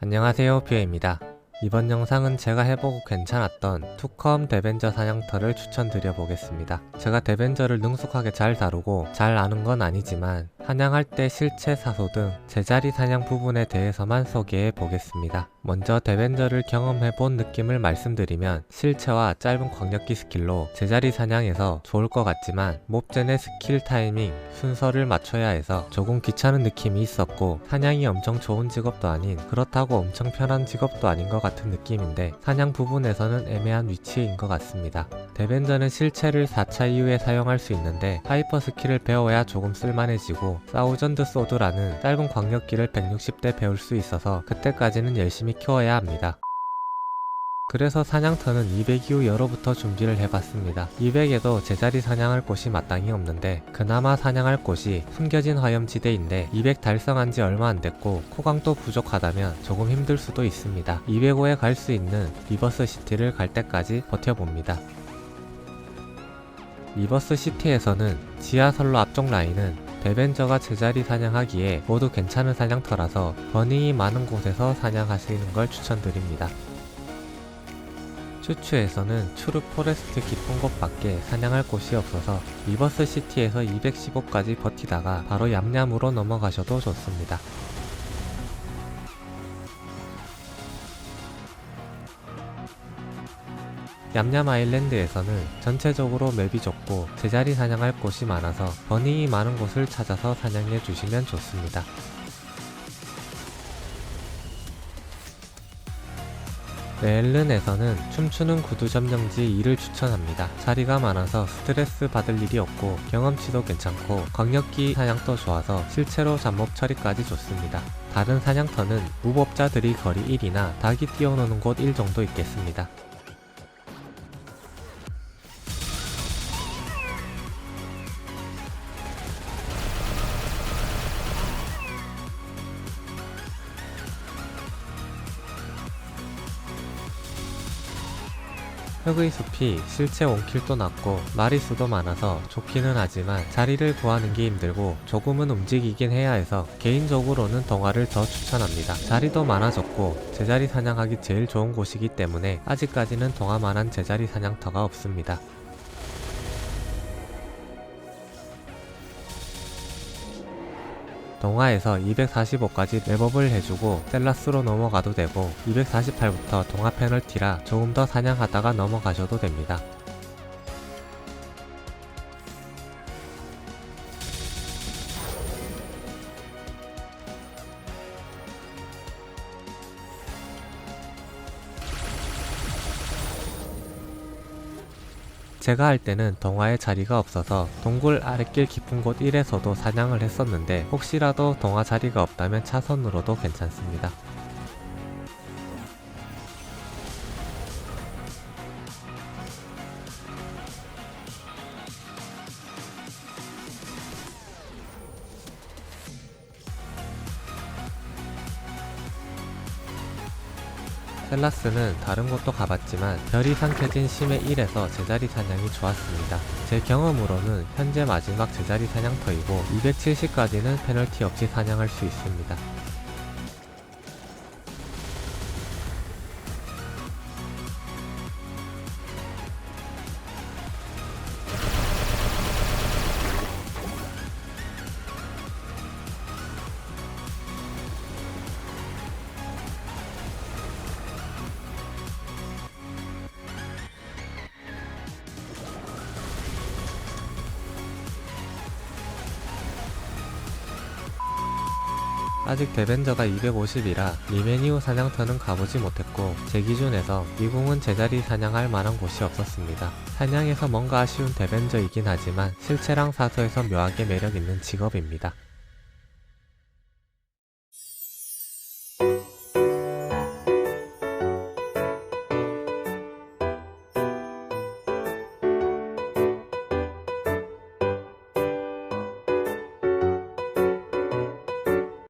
안녕하세요 뷰에입니다. 이번 영상은 제가 해보고 괜찮았던 투컴 데벤저 사냥터를 추천드려 보겠습니다. 제가 데벤저를 능숙하게 잘 다루고 잘 아는 건 아니지만 사냥할 때 실체 사소 등 제자리 사냥 부분에 대해서만 소개해 보겠습니다. 먼저 데벤저를 경험해 본 느낌을 말씀드리면 실체와 짧은 광역기 스킬로 제자리 사냥에서 좋을 것 같지만 몹젠의 스킬 타이밍, 순서를 맞춰야 해서 조금 귀찮은 느낌이 있었고 사냥이 엄청 좋은 직업도 아닌 그렇다고 엄청 편한 직업도 아닌 것 같은 느낌인데 사냥 부분에서는 애매한 위치인 것 같습니다. 데벤저는 실체를 4차 이후에 사용할 수 있는데 하이퍼 스킬을 배워야 조금 쓸만해지고 사우전드 소드라는 짧은 광역기를 160대 배울 수 있어서 그때까지는 열심히 키워야 합니다. 그래서 사냥터는 200 이후 여러부터 준비를 해봤습니다. 200에도 제자리 사냥할 곳이 마땅히 없는데 그나마 사냥할 곳이 숨겨진 화염지대인데 200 달성한 지 얼마 안 됐고 코강도 부족하다면 조금 힘들 수도 있습니다. 205에 갈 수 있는 리버스 시티를 갈 때까지 버텨봅니다. 리버스 시티에서는 지하선로 앞쪽 라인은 데벤저가 제자리 사냥하기에 모두 괜찮은 사냥터라서 버닝이 많은 곳에서 사냥하시는 걸 추천드립니다. 추추에서는 추르 포레스트 깊은 곳밖에 사냥할 곳이 없어서 리버스 시티에서 215까지 버티다가 바로 얌얌으로 넘어가셔도 좋습니다. 얌얌 아일랜드에서는 전체적으로 맵이 좁고 제자리 사냥할 곳이 많아서 버닝이 많은 곳을 찾아서 사냥해 주시면 좋습니다. 멜른에서는 춤추는 구두 점령지 2를 추천합니다. 자리가 많아서 스트레스 받을 일이 없고 경험치도 괜찮고 광역기 사냥도 좋아서 실제로 잡몹 처리까지 좋습니다. 다른 사냥터는 무법자들이 거리 1이나 닭이 뛰어노는 곳 1 정도 있겠습니다. 흙의 숲이 실제 원킬도 낮고 마리수도 많아서 좋기는 하지만 자리를 구하는 게 힘들고 조금은 움직이긴 해야 해서 개인적으로는 동화를 더 추천합니다. 자리도 많아졌고 제자리 사냥하기 제일 좋은 곳이기 때문에 아직까지는 동화만한 제자리 사냥터가 없습니다. 동화에서 245까지 랩업을 해주고 셀라스로 넘어가도 되고 248부터 동화 페널티라 조금 더 사냥하다가 넘어가셔도 됩니다. 제가 할 때는 동화에 자리가 없어서 동굴 아랫길 깊은 곳 1에서도 사냥을 했었는데 혹시라도 동화 자리가 없다면 차선으로도 괜찮습니다. 셀라스는 다른 곳도 가봤지만 별이 상켜진 심해 1에서 제자리 사냥이 좋았습니다. 제 경험으로는 현재 마지막 제자리 사냥터이고 270까지는 페널티 없이 사냥할 수 있습니다. 아직 데벤저가 250이라 리메니우 사냥터는 가보지 못했고 제 기준에서 미궁은 제자리 사냥할 만한 곳이 없었습니다. 사냥에서 뭔가 아쉬운 데벤저이긴 하지만 실체랑 사소에서 묘하게 매력 있는 직업입니다.